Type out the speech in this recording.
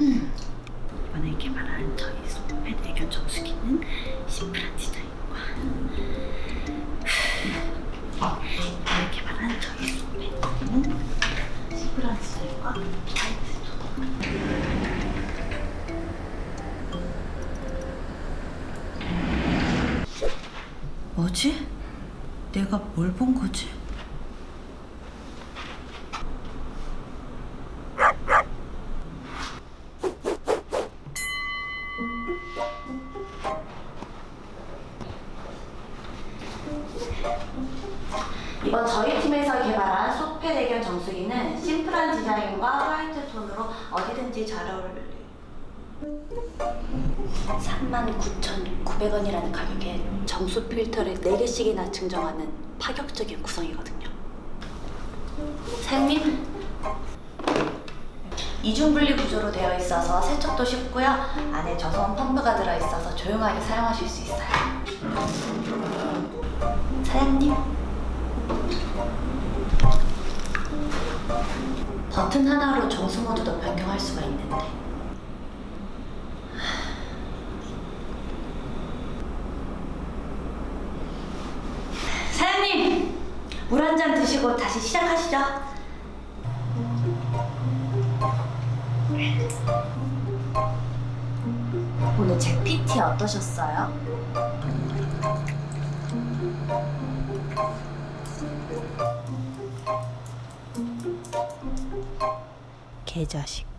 이번에 개발한 저희 소패 대견 정수기는 심플한 디자인과 이번에 개발한 저희 소패는 심플한 디자인과 화이트 톤 뭐지? 내가 뭘 본 거지? 이번 저희 팀에서 개발한 소패 대견 정수기는 심플한 디자인과 화이트 톤으로 어디든지 잘 어울릴 39,900원이라는 가격에 정수 필터를 4개씩이나 증정하는 파격적인 구성이거든요. 사장님, 이중 분리 구조로 되어 있어서 세척도 쉽고요. 안에 저소음 펌프가 들어 있어서 조용하게 사용하실 수 있어요. 사장님. 버튼 하나로 정수 모드도 변경할 수가 있는데. 사장님, 물 한 잔 드시고 다시 시작하시죠. 오늘 제 PT 어떠셨어요? 개자식.